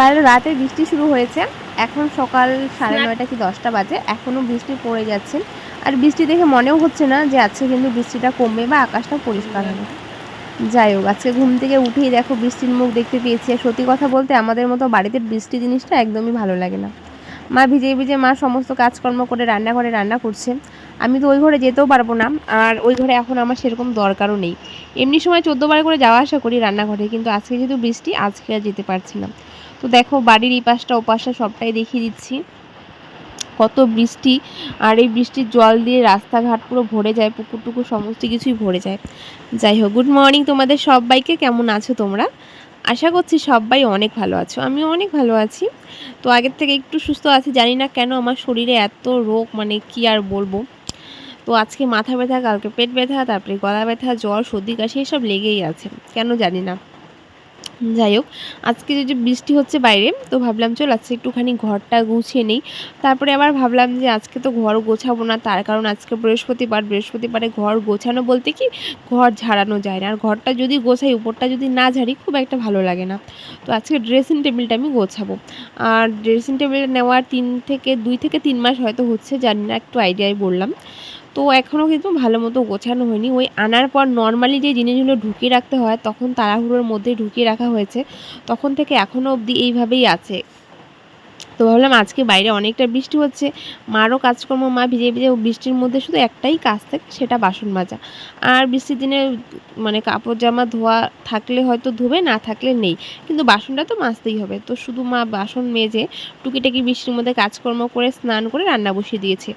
কাল রাতে বৃষ্টি শুরু হয়েছে। এখন সকাল সাড়ে নয়টা কি দশটা বাজে। এখনও বৃষ্টি পড়ে যাচ্ছে। আর বৃষ্টি দেখে মনেও হচ্ছে না যে আজকে কিন্তু বৃষ্টিটা কমবে বা আকাশটা পরিষ্কার হবে। যাই হোক আজকে ঘুম থেকে উঠেই দেখো বৃষ্টির মুখ দেখতে পেয়েছি। আর সত্যি কথা বলতে আমাদের মতো বাড়িতে বৃষ্টি জিনিসটা একদমই ভালো লাগে না। মা ভিজে ভিজে মা সমস্ত কাজকর্ম করে রান্নাঘরে রান্না করছে। আমি তো ওই ঘরে যেতেও পারব না। আর ওই ঘরে এখন আমার সেরকম দরকারও নেই। এমনি সময় চোদ্দ বার করে যাওয়া আসা করি রান্নাঘরে। কিন্তু আজকে যেহেতু বৃষ্টি আজকে আর যেতে পারছি না। তো দেখো, বাড়ির এই পাশটা ও পাশটা সবটাই দেখিয়ে দিচ্ছি। কত বৃষ্টি, আর এই বৃষ্টির জল দিয়ে রাস্তাঘাট পুরো ভরে যায় পুকুর টুকুর সমস্ত কিছুই ভরে যায়। যাই হোক গুড মর্নিং তোমাদের সবাইকে, কেমন আছো তোমরা? আশা করছি সবাই অনেক ভালো আছো, আমিও অনেক ভালো আছি। তো আগের থেকে একটু সুস্থ আছি, জানি না কেন আমার শরীরে এত রোগ মানে কি আর বলব। তো আজকে মাথা ব্যথা, কালকে পেট ব্যথা, তারপরে গলা ব্যথা, জ্বর, সর্দি, কাশি, এসব লেগেই আছে, কেন জানি না। যাই হোক, আজকে যে বৃষ্টি হচ্ছে বাইরে, তো ভাবলাম চল আজকে একটুখানি ঘরটা গুছিয়ে নিই। তারপরে আবার ভাবলাম যে আজকে তো ঘর গোছাবো না, তার কারণ আজকে বৃহস্পতিবার, বৃহস্পতিবারে ঘর গোছানো বলতে কি, ঘর ঝাড়ানো যায় না। আর ঘরটা যদি গোছাই, উপরটা যদি না ঝাড়ি, খুব একটা ভালো লাগে না। তো আজকে ড্রেসিং টেবিলটা আমি গোছাবো। আর ড্রেসিং টেবিল নেওয়ার তিন থেকে, দুই থেকে তিন মাস হয়তো হচ্ছে, জানি না, একটু আইডিয়ায় বললাম। তো এখনও কিন্তু ভালো মতো গোছানো হয়নি। ওই আনার পর নর্মালি যে জিনিসগুলো ঢুকিয়ে রাখতে হয়, তখন তাড়াহুড়োর মধ্যে ঢুকিয়ে রাখা হয়েছে। তখন থেকে এখনও অবধি এইভাবেই আছে। তো ভাবলাম আজকে বাইরে অনেকটা বৃষ্টি হচ্ছে। মারও কাজকর্ম, মা ভিজে ভিজে বৃষ্টির মধ্যে শুধু একটাই কাজ থাকে, সেটা বাসন মাজা। আর বৃষ্টির দিনে মানে কাপড় জামা ধোয়া থাকলে হয়তো ধোবে, না থাকলে নেই। কিন্তু বাসনটা তো মাজতেই হবে। তো শুধু মা বাসন মেজে টুকিটাকি বৃষ্টির মধ্যে কাজকর্ম করে স্নান করে রান্না বসিয়ে দিয়েছে।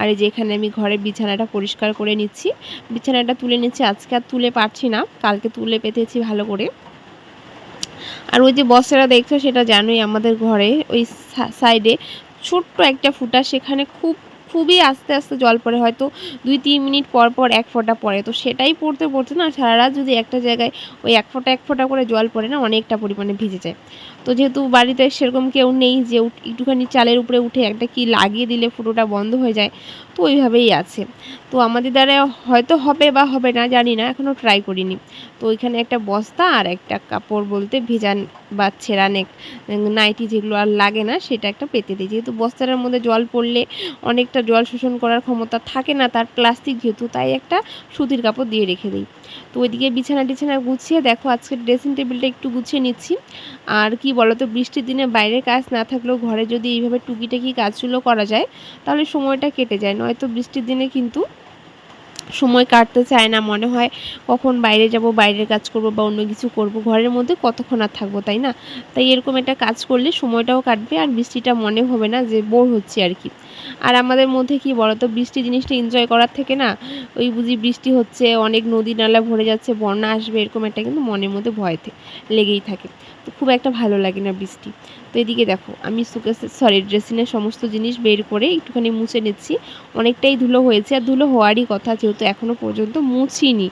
আর এই যে এখানে আমি ঘরের বিছানাটা পরিষ্কার করে নিচ্ছি। বিছানাটা তুলে নিচ্ছি। আজকে আর তুলে পারছি না। কালকে তুলে পেতেছি ভালো করে। আর ওই যে বসেরা দেখছ সেটা জানোই আমাদের ঘরে, ওই সাইডে ছোট্ট একটা ফুটা, সেখানে খুব, খুবই আস্তে আস্তে জল পড়ে, হয়তো দুই তিন মিনিট পর পর এক ফোঁটা পড়ে। তো সেটাই পড়তে পড়তে না সারা রাত যদি একটা জায়গায় ওই এক ফোঁটা এক ফোঁটা করে জল পড়ে না, অনেকটা পরিমাণে ভিজে যায়। তো যেহেতু বাড়িতে সেরকম কেউ নেই যে একটুখানি চালের উপরে উঠে একটা কি লাগিয়ে দিলে ফুটোটা বন্ধ হয়ে যায়, তো ওইভাবেই আছে। তো আমাদের দ্বারা হয়তো হবে বা হবে না, জানি না, এখনও ট্রাই করিনি। তো ওইখানে একটা বস্তা আর একটা কাপড় বলতে ভেজান বা ছেঁড়া নেক নাইটি যেগুলো আর লাগে না, সেটা একটা পেতে দিই। যেহেতু বস্তাটার মধ্যে জল পড়লে অনেকটা জল শোষণ করার ক্ষমতা থাকে না, তার প্লাস্টিক যেহেতু, তাই একটা সুতির কাপড় দিয়ে রেখে দিই। তো ওইদিকে বিছানা টিছানা গুছিয়ে দেখো আজকে ড্রেসিং টেবিলটা একটু গুছিয়ে নিচ্ছি। আর কি বলো তো বৃষ্টির দিনে বাইরে কাজ না থাকলেও ঘরে যদি এইভাবে টুকিটাকি কাজগুলো করা যায়, তাহলে সময়টা কেটে যায়। নয়তো বৃষ্টির দিনে কিন্তু সময় কাটতে চায় না, মনে হয় কখন বাইরে যাব, বাইরের কাজ করব বা অন্য কিছু করব, ঘরের মধ্যে কতক্ষণ আর থাকব, তাই না? তাই এরকম একটা কাজ করলে সময়টাও কাটবে আর বৃষ্টিটা মনে হবে না যে বোর হচ্ছে আর কি। আর আমাদের মধ্যে কি বলতো, বৃষ্টি জিনিসটা এনজয় করার থেকে না, ওই বুঝি বৃষ্টি হচ্ছে, অনেক নদী নালা ভরে যাচ্ছে, বন্যা আসবে, এরকম একটা কিন্তু মনের মধ্যে ভয় লেগেই থাকে। তো খুব একটা ভালো লাগে না বৃষ্টি। তো এদিকে দেখো, আমি সুকেসে সরি ড্রেসিংয়ের সমস্ত জিনিস বের করে একটুখানি মুছে নিচ্ছি। অনেকটাই ধুলো হয়েছে আর ধুলো হওয়ারই কথা যেহেতু এখনও পর্যন্ত মুছিনি।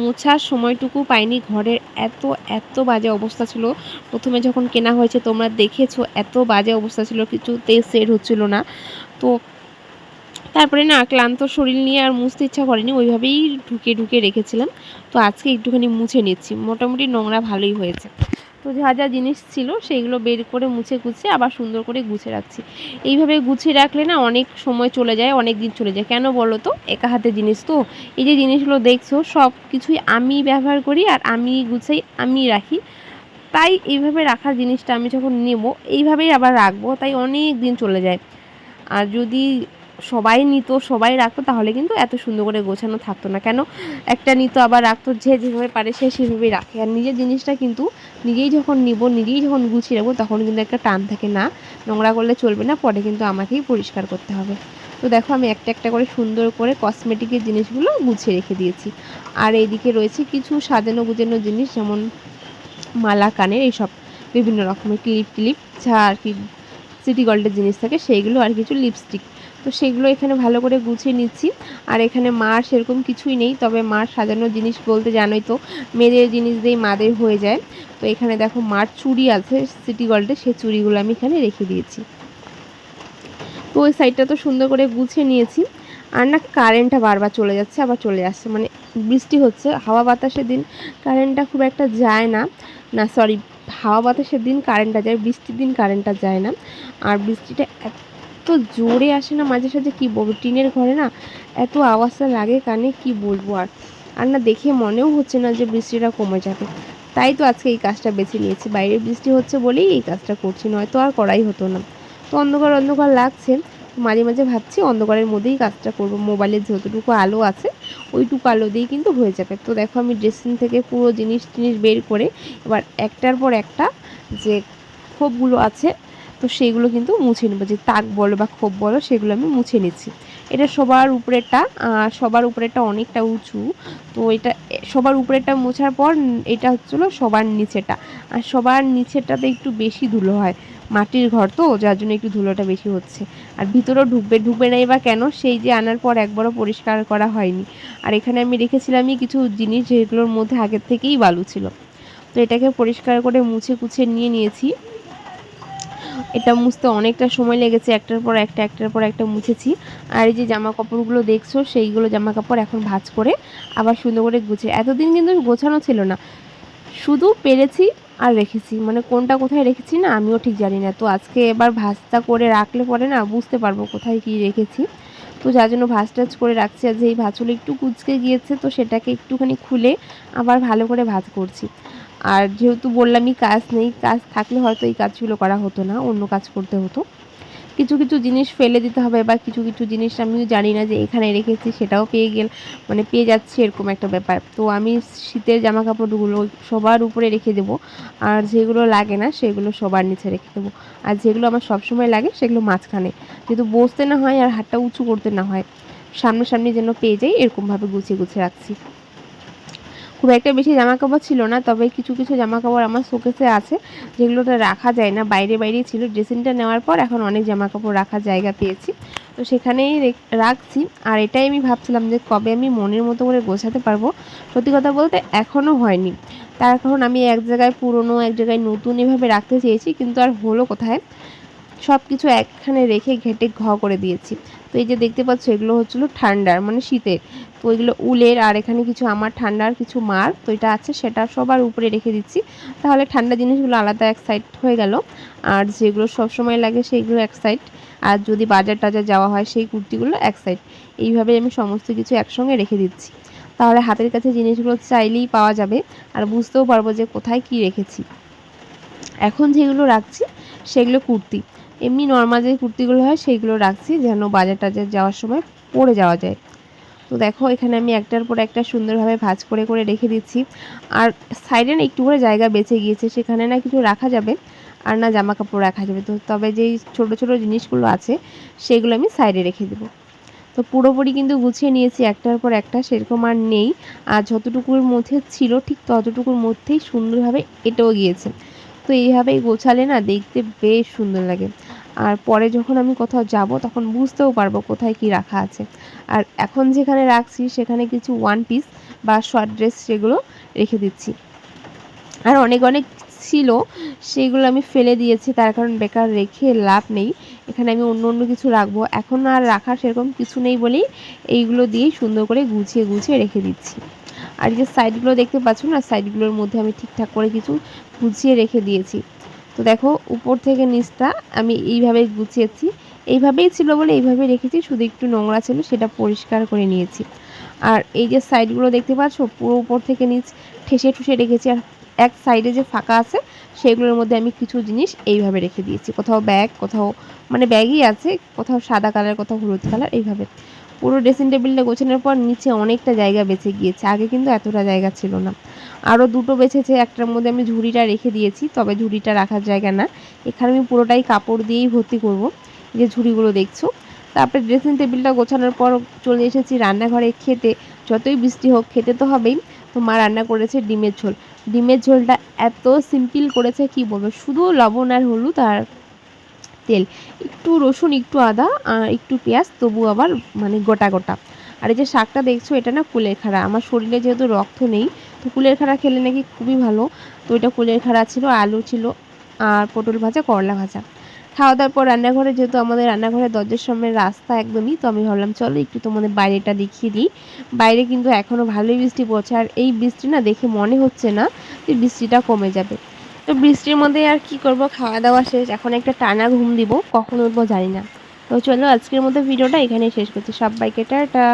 মুছার সময়টুকু পাইনি। ঘরের এত এত বাজে অবস্থা ছিল। প্রথমে যখন কেনা হয়েছে, তোমরা দেখেছ, এত বাজে অবস্থা ছিল, কিছুতেই সেট হচ্ছিল না। তো তারপরে না, ক্লান্ত শরীর নিয়ে আর মুছতে ইচ্ছা করেনি, ওইভাবেই ঢুকে ঢুকে রেখেছিলাম। তো আজকে একটুখানি মুছে নিচ্ছি। মোটামুটি নোংরা ভালোই হয়েছে। তো যা যা জিনিস ছিল সেইগুলো বের করে মুছে গুছিয়ে আবার সুন্দর করে গুছিয়ে রাখছি। এইভাবে গুছিয়ে রাখলে না অনেক সময় চলে যায়, অনেক দিন চলে যায়। কেন বলো তো? একা হাতে জিনিস তো। এই যে জিনিসগুলো দেখছ সব কিছুই আমি ব্যবহার করি আর আমি গুছাই, আমি রাখি। তাই এইভাবে রাখার জিনিসটা আমি যখন নেব, এইভাবেই আবার রাখব। তাই অনেক দিন চলে যায়। আর যদি সবাই নিত, সবাই রাখতো, তাহলে কিন্তু এত সুন্দর করে গোছানো থাকতো না। কেন? একটা নিত, আবার রাখতো, যে যেভাবে পারে সে সেভাবেই রাখে। আর নিজের জিনিসটা কিন্তু নিজেই যখন নিব, নিজেই যখন গুছিয়ে রাখব, তখন কিন্তু একটা টান থাকে না। নোংরা করলে চলবে না, পরে কিন্তু আমাকেই পরিষ্কার করতে হবে। তো দেখো, আমি একটা একটা করে সুন্দর করে কসমেটিকের জিনিসগুলো গুছিয়ে রেখে দিয়েছি। আর এইদিকে রয়েছে কিছু সাজানো গুজানো জিনিস, যেমন মালা, কানের, এইসব। বিভিন্ন রকমের ক্লিপ ক্লিপ, যা আর কি সিটি গোল্ডের জিনিস থাকে, সেইগুলো আর কিছু লিপস্টিক তো সেগুলো এখানে ভালো করে গুছিয়ে নিচ্ছি। আর এখানে মার সেরকম কিছুই নেই, তবে মার সাজানোর জিনিস বলতে জানোই তো মেয়েদের জিনিস দিয়েই মাদের হয়ে যায়। তো এখানে দেখো মার চুড়ি আছে, সিটি গোল্ডে সেই চুড়িগুলো আমি এখানে রেখে দিয়েছি। তো ওই সাইডটা তো সুন্দর করে গুছিয়ে নিয়েছি। আর না কারেন্টটা বারবার চলে যাচ্ছে, আবার চলে আসছে। মানে বৃষ্টি হচ্ছে, হাওয়া বাতাসের দিন কারেন্টটা খুব একটা যায় না। না সরি হাওয়া বাতাসের দিন কারেন্টটা যায়, বৃষ্টির দিন কারেন্টটা যায় না। আর বৃষ্টিটা এত জোরে আসে না মাঝে সাঝে কী বলব? টিনের ঘরে না এত আওয়াজটা লাগে কানে, কি বলব আর? আর না দেখে মনেও হচ্ছে না যে বৃষ্টিটা কমে যাবে। তাই তো আজকে এই কাজটা বেছে নিয়েছি। বাইরে বৃষ্টি হচ্ছে বলেই এই কাজটা করছি, নয়তো আর করাই হতো না। তো অন্ধকার অন্ধকার লাগছে। মাঝে মাঝে ভাবছি অন্ধকারের মধ্যেই কাজটা করব। মোবাইলের যতটুকু আলো আছে, ওইটুকু আলো দিয়েই কিন্তু হয়ে যাবে। তো দেখো আমি ড্রেসিং থেকে পুরো জিনিস টিনিস বের করে, এবার একটার পর একটা যে খোপগুলো আছে তো সেইগুলো কিন্তু মুছে নেব। যে তাক বলো বা খোপ বলো, সেগুলো আমি মুছে নিচ্ছি। এটা সবার উপরেরটা সবার উপরেরটা অনেকটা উঁচু। তো এটা সবার উপরেরটা মোছার পর এটা হচ্ছিল সবার নিচেটা আর সবার নিচেরটাতে একটু বেশি ধুলো হয়। মাটির ঘর তো, যার জন্য একটু ধুলোটা বেশি হচ্ছে। আর ভিতরেও ঢুকবে ঢুকবে নাই বা কেন, সেই যে আনার পর একবারও পরিষ্কার করা হয়নি। আর এখানে আমি রেখেছিলামই কিছু জিনিস, যেগুলোর মধ্যে আগের থেকেই বালু ছিল। তো এটাকে পরিষ্কার করে মুছে, কুছে নিয়ে নিয়েছি। এটা মুছতে অনেকটা সময় লেগেছে, একটার পর একটা, একটার পর একটা মুছেছি। আর এই যে জামা কাপড়গুলো দেখছ, সেইগুলো জামা কাপড় এখন ভাজ করে আবার সুন্দর করে গুছে। এতদিন কিন্তু গোছানো ছিল না। শুধু পেরেছি আর রেখেছি। মানে কোনটা কোথায় রেখেছি না, আমিও ঠিক জানি না। তো আজকে এবার ভাজটা করে রাখলে পরে না বুঝতে পারব কোথায় কি রেখেছি। তো যার জন্য ভাজ টাজ করে রাখছি। আর যেই ভাজগুলো একটু কুচকে গিয়েছে, তো সেটাকে একটুখানি খুলে আবার ভালো করে ভাজ করছি। আর যেহেতু বললামই কাজ নেই, কাজ থাকলে হয়তো এই কাজগুলো করা হতো না, অন্য কাজ করতে হতো। কিছু কিছু জিনিস ফেলে দিতে হবে বা কিছু কিছু জিনিস আমিও জানি না যে এখানে রেখেছি, সেটাও পেয়ে গেল মানে পেয়ে যাচ্ছে এরকম একটা ব্যাপার। তো আমি শীতের জামা কাপড়গুলো সবার উপরে রেখে দেবো, আর যেগুলো লাগে না সেগুলো সবার নিচে রেখে দেবো। আর যেগুলো আমার সবসময় লাগে সেগুলো মাঝখানে, যেহেতু বসতে না হয় আর হাতটা উঁচু করতে না হয়, সামনাসামনি যেন পেয়ে যাই, এরকমভাবে গুছিয়ে গুছিয়ে রাখছি। খুব একটা বেশি জামা কাপড় ছিল না, তবে কিছু কিছু জামা কাপড় আমার শোকেসে আছে, যেগুলোতে রাখা যায় না। বাইরে বাইরেই ছিল, ড্রেসিংটা নেওয়ার পর এখন অনেক জামা কাপড় রাখার জায়গা পেয়েছি। তো সেখানেই রাখছি। আর এটাই আমি ভাবছিলাম যে কবে আমি মনের মতো করে গোছাতে পারব। সত্যি কথা বলতে এখনও হয়নি। তার কারণ আমি এক জায়গায় পুরনো, এক জায়গায় নতুন এভাবে রাখতে চেয়েছি, কিন্তু আর হলো কোথায়? সব কিছু একখানে রেখে ঘেটে ঘ করে দিয়েছি। তো এই যে দেখতে পাচ্ছ, এগুলো হচ্ছিল ঠান্ডার মানে শীতের। তো ওইগুলো উলের আর এখানে কিছু আমার ঠান্ডার কিছু মার তো এটা আছে, সেটা সবার উপরে রেখে দিচ্ছি। তাহলে ঠান্ডা জিনিসগুলো আলাদা এক সাইড হয়ে গেল। আর যেগুলো সব সময় লাগে সেইগুলো এক সাইড আর যদি বাজার টাজার যাওয়া হয় সেই কুর্তিগুলো এক সাইড এইভাবে আমি সমস্ত কিছু একসঙ্গে রেখে দিচ্ছি। তাহলে হাতের কাছে জিনিসগুলো চাইলেই পাওয়া যাবে। আর বুঝতেও পারব যে কোথায় কি রেখেছি। এখন যেগুলো রাখছি, সেগুলো কুর্তি। এমনি নর্মাল যে কুর্তিগুলো হয় সেইগুলো রাখছি যেন বাজার টাজার যাওয়ার সময় পরে যাওয়া যায়। তো দেখো, এখানে আমি একটার পর একটা সুন্দরভাবে ভাজ করে করে রেখে দিচ্ছি। আর সাইডে না একটু করে জায়গা বেঁচে গিয়েছে, সেখানে না কিছু রাখা যাবে। আর না জামা কাপড় রাখা যাবে। তো তবে যেই ছোটো ছোটো জিনিসগুলো আছে, সেগুলো আমি সাইডে রেখে দেবো। তো পুরোপুরি কিন্তু গুছিয়ে নিয়েছি, একটার পর একটা সেরকম আর নেই। আর যতটুকুর মধ্যে ছিল, ঠিক ততটুকুর মধ্যেই সুন্দরভাবে এটেও গিয়েছে। তো এইভাবেই গোছালে না দেখতে বেশ সুন্দর লাগে। আর পরে যখন আমি কোথাও যাব, তখন বুঝতেও পারব কোথায় কি রাখা আছে। আর এখন যেখানে রাখছি, সেখানে কিছু ওয়ান পিস বা শর্ট ড্রেস সেগুলো রেখে দিচ্ছি। আর অনেক অনেক ছিল, সেগুলো আমি ফেলে দিয়েছি, তার কারণ বেকার রেখে লাভ নেই। এখানে আমি অন্য অন্য কিছু রাখব। এখন আর রাখার সেরকম কিছু নেই বলেই এইগুলো দিয়েই সুন্দর করে গুছিয়ে গুছিয়ে রেখে দিচ্ছি। আর যে সাইডগুলো দেখতে পাচ্ছ না সাইডগুলোর মধ্যে আমি ঠিকঠাক করে কিছু গুছিয়ে রেখে দিয়েছি। তো দেখো, উপর থেকে নিচটা আমি এইভাবে গুছিয়েছি। এইভাবেই ছিল বলে এইভাবে রেখেছি, শুধু একটু নোংরা ছিল, সেটা পরিষ্কার করে নিয়েছি। আর এই যে সাইডগুলো দেখতে পাচ্ছ, পুরো উপর থেকে নিচ ঠেসে ঠুসে রেখেছি। আর এক সাইডে যে ফাঁকা আছে, সেগুলোর মধ্যে আমি কিছু জিনিস এইভাবে রেখে দিয়েছি। কোথাও ব্যাগ, কোথাও মানে ব্যাগই আছে, কোথাও সাদা কালার, কোথাও হলুদ কালার, এইভাবে। পুরো ড্রেসিং টেবিলটা গোছানোর পর নিচে অনেকটা জায়গা বেঁচে গিয়েছে। আগে কিন্তু এতটা জায়গা ছিল না। আরও দুটো বেছেছে, একটার মধ্যে আমি ঝুড়িটা রেখে দিয়েছি, তবে ঝুড়িটা রাখার জায়গা না। এখানে আমি পুরোটাই কাপড় দিয়েই ভর্তি করব যে ঝুড়িগুলো দেখছ। তারপরে ড্রেসিং টেবিলটা গোছানোর পর চলে এসেছি রান্নাঘরে খেতে। যতই বৃষ্টি হোক, খেতে তো হবেই। তো মা রান্না করেছে ডিমের ঝোল। ডিমের ঝোলটা এত সিম্পল করেছে, কি বলব? শুধু লবণ আর হলুদ আর তেল। একটু রসুন, একটু আদা আর একটু পেঁয়াজ, তবু আবার মানে গোটা গোটা। আর এই যে শাকটা দেখছ, এটা না কুলের খাড়া। আমার শরীরে যেহেতু রক্ত নেই তো কুলের খাড়া খেলে নাকি খুবই ভালো। তো এটা কুলের খাড়া ছিল, আলু ছিল আর পটল ভাজা, করলা ভাজা। খাওয়া দাওয়ার পর রান্নাঘরে, যেহেতু আমাদের রান্নাঘরের দরজার সামনে রাস্তা একদমই, তো আমি ভাবলাম, চলো একটু তোমাদের বাইরেটা দেখিয়ে দিই। বাইরে কিন্তু এখনও ভালোই বৃষ্টি পড়ছে, আর এই বৃষ্টি না দেখে মনে হচ্ছে না যে বৃষ্টিটা কমে যাবে। তো বৃষ্টির মধ্যে আর কি করব? খাওয়া দাওয়া শেষ, এখন একটা টানা ঘুম দিব, কখন উঠবো জানি না। তো চলো আজকের মতো ভিডিওটা এখানেই শেষ করছি, সবাইকে টাটা।